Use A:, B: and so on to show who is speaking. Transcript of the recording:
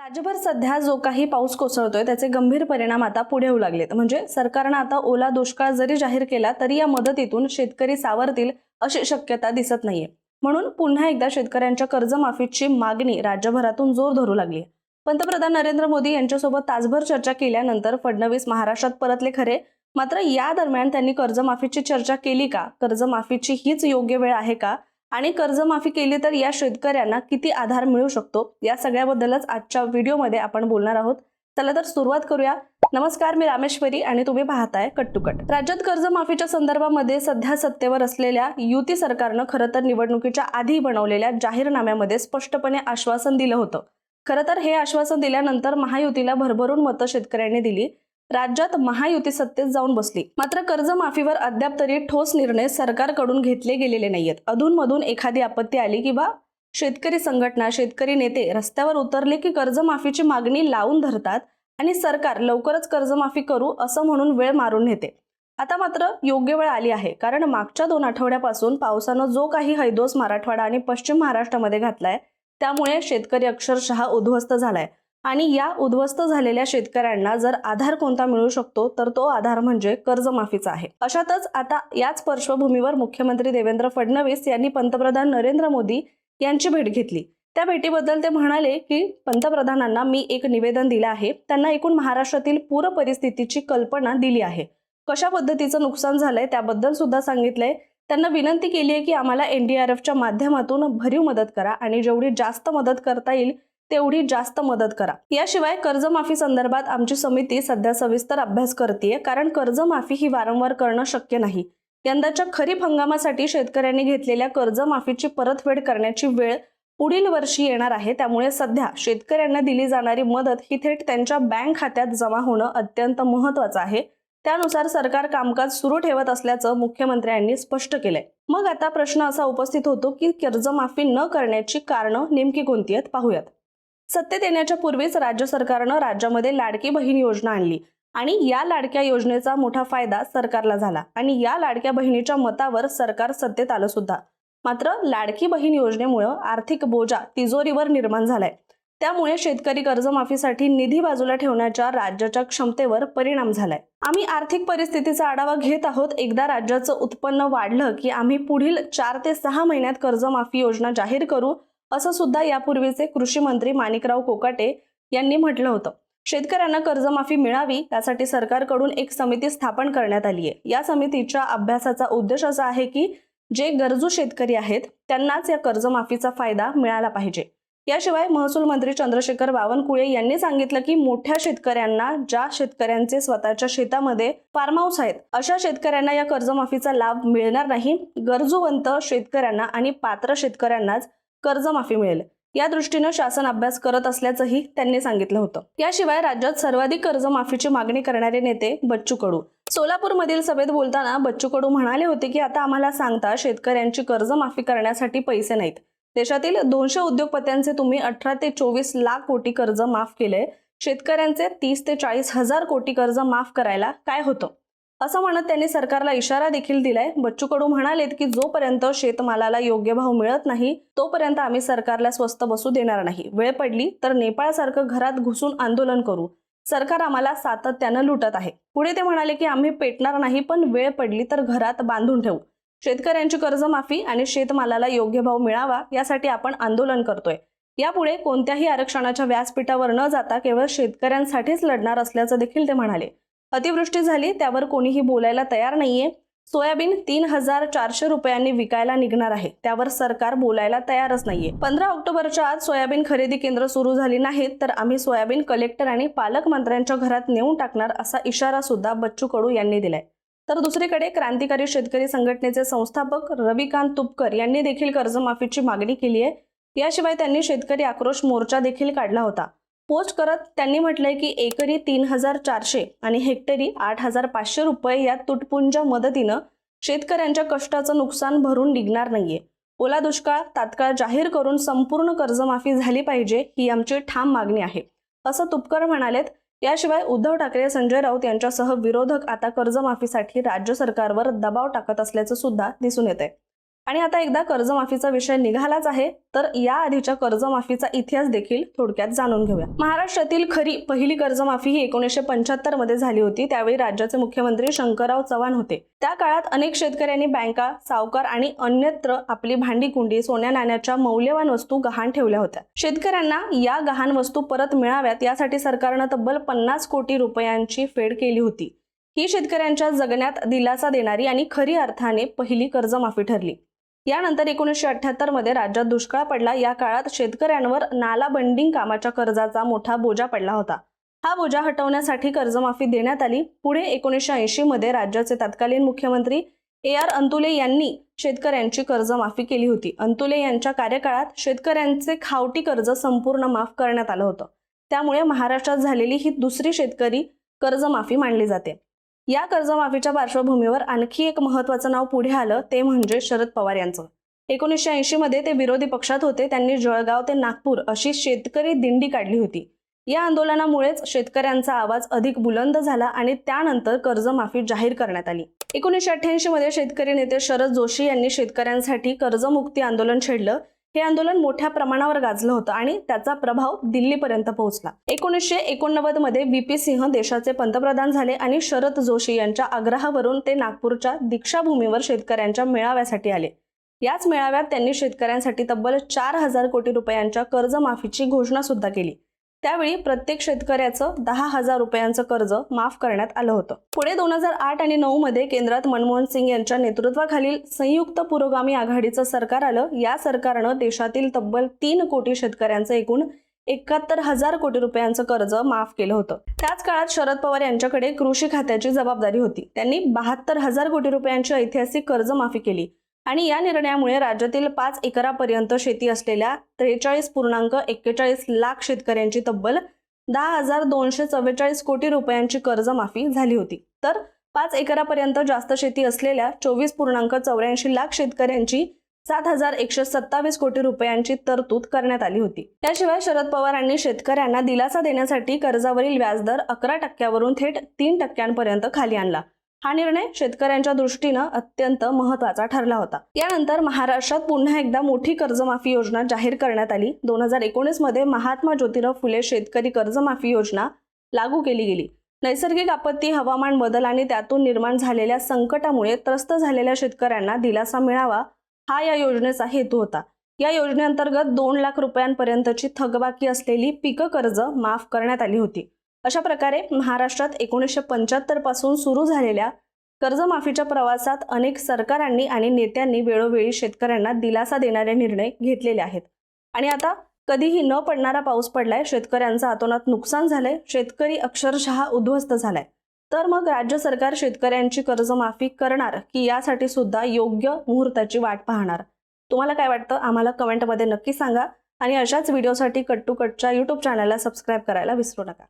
A: राज्यभर सध्या जो काही पाऊस कोसळतोय त्याचे गंभीर परिणाम आता पुढे येऊ लागलेत. म्हणजे सरकारनं आता ओला दुष्काळ जरी जाहीर केला तरी या मदतीतून शेतकरी सावरतील अशी शक्यता दिसत नाहीये. म्हणून पुन्हा एकदा शेतकऱ्यांच्या कर्जमाफीची मागणी राज्यभरातून जोर धरू लागली पंतप्रधान नरेंद्र मोदी यांच्यासोबत तासभर चर्चा केल्यानंतर फडणवीस महाराष्ट्रात परतले खरे. मात्र या दरम्यान त्यांनी कर्जमाफीची चर्चा केली का? कर्जमाफीची हीच योग्य वेळ आहे का? आणि कर्जमाफी केली तर या शेतकऱ्यांना किती आधार मिळू शकतो? या सगळ्याबद्दलच आजच्या व्हिडिओमध्ये आपण बोलणार आहोत. चला तर सुरुवात करूया. नमस्कार मी रामेश्वरी आणि तुम्ही पाहताय कट टू कट. राज्यात कर्जमाफीच्या संदर्भामध्ये सध्या सत्तेवर असलेल्या युती सरकारनं खरं तर निवडणुकीच्या आधी बनवलेल्या जाहीरनाम्यामध्ये स्पष्टपणे आश्वासन दिलं होतं. खरं तर हे आश्वासन दिल्यानंतर महायुतीला भरभरून मतं शेतकऱ्यांनी दिली. राज्यात महायुती सत्तेत जाऊन बसली. मात्र कर्जमाफीवर अद्याप तरी ठोस निर्णय सरकारकडून घेतले गेलेले नाहीयेत. अधूनमधून एखादी आपत्ती आली किंवा शेतकरी संघटना शेतकरी नेते रस्त्यावर उतरले की कर्जमाफीची मागणी लावून धरतात आणि सरकार लवकरच कर्जमाफी करू असं म्हणून वेळ मारून नेते. आता मात्र योग्य वेळ आली आहे कारण मागच्या दोन आठवड्यापासून पावसानं जो काही हैदोस मराठवाडा आणि पश्चिम महाराष्ट्रामध्ये घातलाय त्यामुळे शेतकरी अक्षरशः उद्ध्वस्त झालाय. आणि या उद्ध्वस्त झालेल्या शेतकऱ्यांना जर आधार कोणता मिळू शकतो तर तो आधार म्हणजे कर्जमाफीचा आहे. अशातच आता याच पार्श्वभूमीवर मुख्यमंत्री देवेंद्र फडणवीस यांनी पंतप्रधान नरेंद्र मोदी यांची भेट घेतली. त्या भेटीबद्दल ते म्हणाले की पंतप्रधानांना मी एक निवेदन दिलं आहे. त्यांना एकूण महाराष्ट्रातील पूर परिस्थितीची कल्पना दिली आहे. कशा पद्धतीचं नुकसान झालंय त्याबद्दल सुद्धा सांगितलंय. त्यांना विनंती केली आहे की आम्हाला एनडीआरएफच्या माध्यमातून भरीव मदत करा आणि जेवढी जास्त मदत करता येईल तेवढी जास्त मदत करा. याशिवाय कर्जमाफी संदर्भात आमची समिती सध्या सविस्तर अभ्यास करते कारण कर्जमाफी ही वारंवार करणं शक्य नाही. यंदाच्या खरीप हंगामासाठी शेतकऱ्यांनी घेतलेल्या कर्जमाफीची परतफेड करण्याची वेळ पुढील वर्षी येणार आहे. त्यामुळे सध्या शेतकऱ्यांना दिली जाणारी मदत ही थेट त्यांच्या बँक खात्यात जमा होणं अत्यंत महत्वाचं आहे. त्यानुसार सरकार कामकाज सुरू ठेवत असल्याचं मुख्यमंत्र्यांनी स्पष्ट केलंय. मग आता प्रश्न असा उपस्थित होतो की कर्जमाफी न करण्याची कारणं नेमकी कोणती आहेत? पाहूयात. सत्तेत येण्याच्या पूर्वीच राज्य सरकारनं राज्यामध्ये लाडकी बहीण योजना आणली. आणि या लाडक्या योजनेचा मोठा फायदा सरकारला झाला. आणि या लाडक्या बहिणीच्या मतावर सरकार सत्तेत आलं सुद्धा. मात्र लाडकी बहीण योजनेमुळं आर्थिक बोजा तिजोरीवर निर्माण झालाय. त्यामुळे शेतकरी कर्जमाफीसाठी निधी बाजूला ठेवण्याच्या राज्याच्या क्षमतेवर परिणाम झालाय. आम्ही आर्थिक परिस्थितीचा आढावा घेत आहोत. एकदा राज्याचं उत्पन्न वाढलं की आम्ही पुढील चार ते सहा महिन्यात कर्जमाफी योजना जाहीर करू. असं सुद्धा यापूर्वीचे कृषी मंत्री माणिकराव कोकाटे यांनी म्हटलं होतं. शेतकऱ्यांना कर्जमाफी मिळावी यासाठी सरकारकडून एक समिती स्थापन करण्यात आली आहे. या समितीच्या अभ्यासाचा उद्देश असा आहे की जे गरजू शेतकरी आहेत त्यांनाच या कर्जमाफीचा फायदा मिळाला पाहिजे. याशिवाय महसूल मंत्री चंद्रशेखर बावनकुळे यांनी सांगितलं की मोठ्या शेतकऱ्यांना ज्या शेतकऱ्यांचे स्वतःच्या शेतामध्ये फार्म हाऊस आहेत अशा शेतकऱ्यांना या कर्जमाफीचा लाभ मिळणार नाही. गरजूवंत शेतकऱ्यांना आणि पात्र शेतकऱ्यांनाच कर्जमाफी मिळेल. या दृष्टीनं शासन अभ्यास करत असल्याचंही त्यांनी सांगितलं होतं. याशिवाय राज्यात सर्वाधिक कर्जमाफीची मागणी करणारे नेते बच्चू कडू. सोलापूरमधील सभेत बोलताना बच्चू कडू म्हणाले होते की आता आम्हाला सांगता शेतकऱ्यांची कर्जमाफी करण्यासाठी पैसे नाहीत. देशातील दोनशे उद्योगपत्यांचे तुम्ही अठरा ते चोवीस लाख कोटी कर्ज माफ केले शेतकऱ्यांचे तीस ते चाळीस हजार कोटी कर्ज माफ करायला काय होतं? असं म्हणत त्यांनी सरकारला इशारा देखील दिलाय. बच्चू कडू म्हणालेत की जोपर्यंत शेतमालाला योग्य भाव मिळत नाही तोपर्यंत आम्ही सरकारला स्वस्त बसू देणार नाही. वेळ पडली तर नेपाळसारखं घरात घुसून आंदोलन करू. सरकार आम्हाला सातत्यानं लुटत आहे. पुढे ते म्हणाले की आम्ही पेटणार नाही पण वेळ पडली तर घरात बांधून ठेवू. शेतकऱ्यांची कर्जमाफी आणि शेतमालाला योग्य भाव मिळावा यासाठी आपण आंदोलन करतोय. यापुढे कोणत्याही आरक्षणाच्या व्यासपीठावर न जाता केवळ शेतकऱ्यांसाठीच लढणार असल्याचं देखील ते म्हणाले. अतिवृष्टी झाली त्यावर कोणीही बोलायला तयार नाहीये. सोयाबीन तीन हजार चारशे रुपयांनी विकायला निघणार आहे. त्यावर सरकार बोलायला तयारच नाहीये. पंधरा ऑक्टोबरच्या आज सोयाबीन खरेदी केंद्र सुरू झाली नाहीत तर आम्ही सोयाबीन कलेक्टर आणि पालकमंत्र्यांच्या घरात नेऊन टाकणार असा इशारा सुद्धा बच्चू कडू यांनी दिलाय. तर दुसरीकडे क्रांतिकारी शेतकरी संघटनेचे संस्थापक रविकांत तुपकर यांनी देखील कर्जमाफीची मागणी केली आहे याशिवाय त्यांनी शेतकरी आक्रोश मोर्चा देखील काढला होता. पोस्ट करत त्यांनी म्हटलंय की एकरी तीन हजार चारशे आणि हेक्टरी आठ हजार पाचशे रुपये या तुटपुंज मदतीनं शेतकऱ्यांच्या कष्टाचं नुकसान भरून निघणार नाहीये. ओला दुष्काळ तात्काळ जाहीर करून संपूर्ण कर्जमाफी झाली पाहिजे ही आमची ठाम मागणी आहे. असं तुपकर म्हणालेत याशिवाय उद्धव ठाकरे संजय राऊत यांच्यासह विरोधक आता कर्जमाफीसाठी राज्य सरकारवर दबाव टाकत असल्याचं सुद्धा दिसून येत आहे आणि आता एकदा कर्जमाफीचा विषय निघालाच आहे तर या आधीच्या कर्जमाफीचा इतिहास देखील थोडक्यात जाणून घेऊया. महाराष्ट्रातील खरी पहिली कर्जमाफी ही एकोणीसशे पंच्याहत्तरमध्ये झाली होती त्यावेळी राज्याचे मुख्यमंत्री शंकरराव चव्हाण होते. त्या काळात अनेक शेतकऱ्यांनी बँका सावकार आणि अन्यत्र आपली भांडी कुंडी सोन्या नाण्याच्या मौल्यवान वस्तू गहाण ठेवल्या होत्या. शेतकऱ्यांना या गहाण वस्तू परत मिळाव्यात यासाठी सरकारनं तब्बल पन्नास कोटी रुपयांची फेड केली होती. ही शेतकऱ्यांच्या जगण्यात दिलासा देणारी आणि खरी अर्थाने पहिली कर्जमाफी ठरली. यानंतर एकोणीसशे अठ्ठ्याहत्तरमध्ये राज्यात दुष्काळ पडला. या काळात शेतकऱ्यांवर नाला बंडिंग कामाच्या कर्जाचा मोठा बोजा पडला होता. हा बोजा हटवण्यासाठी कर्जमाफी देण्यात आली. पुढे एकोणीसशे ऐंशी मध्ये राज्याचे तत्कालीन मुख्यमंत्री ए आर अंतुले यांनी शेतकऱ्यांची कर्जमाफी केली होती. अंतुले यांच्या कार्यकाळात शेतकऱ्यांचे खावटी कर्ज संपूर्ण माफ करण्यात आलं होतं. त्यामुळे महाराष्ट्रात झालेली ही दुसरी शेतकरी कर्जमाफी मानली जाते. या कर्जमाफीच्या पार्श्वभूमीवर आणखी एक महत्वाचं नाव पुढे आलं ते म्हणजे शरद पवार यांचं. एकोणीसशे ऐंशी मध्ये ते विरोधी पक्षात होते त्यांनी जळगाव ते नागपूर अशी शेतकरी दिंडी काढली होती. या आंदोलनामुळेच शेतकऱ्यांचा आवाज अधिक बुलंद झाला आणि त्यानंतर कर्जमाफी जाहीर करण्यात आली. एकोणीसशे अठ्ठ्याऐंशी मध्ये शेतकरी नेते शरद जोशी यांनी शेतकऱ्यांसाठी कर्जमुक्ती आंदोलन छेडलं हे आंदोलन मोठ्या प्रमाणावर गाजलं होतं आणि त्याचा प्रभाव दिल्लीपर्यंत पोहोचला. एकोणीसशे एकोणनव्वदमध्ये व्ही. पी. सिंह देशाचे पंतप्रधान झाले आणि शरद जोशी यांच्या आग्रहावरून ते नागपूरच्या दीक्षाभूमीवर शेतकऱ्यांच्या मेळाव्यासाठी आले. याच मेळाव्यात त्यांनी शेतकऱ्यांसाठी तब्बल चार हजार कोटी रुपयांच्या कर्जमाफीची घोषणा सुद्धा केली. त्यावेळी प्रत्येक शेतकऱ्याचं दहा हजार रुपयांचं कर्ज माफ करण्यात आलं होतं. पुढे दोन हजार आठ आणि नऊ मध्ये केंद्रात मनमोहन सिंग यांच्या नेतृत्वाखालील संयुक्त पुरोगामी आघाडीचं सरकार आलं. या सरकारनं देशातील तब्बल तीन कोटी शेतकऱ्यांचं एकूण एकाहत्तर हजार कोटी रुपयांचं कर्ज माफ केलं होतं. त्याच काळात शरद पवार यांच्याकडे कृषी खात्याची जबाबदारी होती. त्यांनी बहात्तर हजार कोटी रुपयांची ऐतिहासिक कर्जमाफी केली. आणि या निर्णयामुळे राज्यातील पाच एकरापर्यंत शेती असलेल्या त्रेचाळीस पूर्णांक एक्केचाळीस लाख शेतकऱ्यांची तब्बल दहा हजार दोनशे चव्वेचाळीस कोटी रुपयांची कर्जमाफी झाली होती. तर पाच एकरापर्यंत जास्त शेती असलेल्या चोवीस पूर्णांक चौऱ्याऐंशी लाख शेतकऱ्यांची सात हजार एकशे सत्तावीस कोटी रुपयांची तरतूद करण्यात आली होती. त्याशिवाय शरद पवारांनी शेतकऱ्यांना दिलासा देण्यासाठी कर्जावरील व्याजदर अकरा टक्क्यावरून थेट तीन टक्क्यांपर्यंत खाली आणला. हा निर्णय शेतकऱ्यांच्या दृष्टीनं अत्यंत महत्त्वाचा ठरला होता. यानंतर महाराष्ट्रात पुन्हा एकदा मोठी कर्जमाफी योजना जाहीर करण्यात आली. दोन हजार एकोणीसमध्ये महात्मा ज्योतिराव फुले शेतकरी कर्जमाफी योजना लागू केली गेली. नैसर्गिक आपत्ती हवामान बदल आणि त्यातून निर्माण झालेल्या संकटामुळे त्रस्त झालेल्या शेतकऱ्यांना दिलासा मिळावा हा या योजनेचा हेतू होता. या योजनेअंतर्गत दोन लाख रुपयांपर्यंतची थकबाकी असलेली पीक कर्ज माफ करण्यात आली होती. अशा प्रकारे महाराष्ट्रात एकोणीसशे पंच्याहत्तरपासून सुरू झालेल्या कर्जमाफीच्या प्रवासात अनेक सरकारांनी आणि नेत्यांनी वेळोवेळी शेतकऱ्यांना दिलासा देणारे निर्णय घेतलेले आहेत. आणि आता कधीही न पडणारा पाऊस पडलाय शेतकऱ्यांचं आतोनात नुकसान झालंय शेतकरी अक्षरशः उद्ध्वस्त झालाय. तर मग राज्य सरकार शेतकऱ्यांची कर्जमाफी करणार की यासाठी सुद्धा योग्य मुहूर्ताची वाट पाहणार? तुम्हाला काय वाटतं? आम्हाला कमेंटमध्ये नक्की सांगा. आणि अशाच व्हिडिओसाठी कट टू कटच्या यूट्यूब चॅनलला सबस्क्राईब करायला विसरू नका.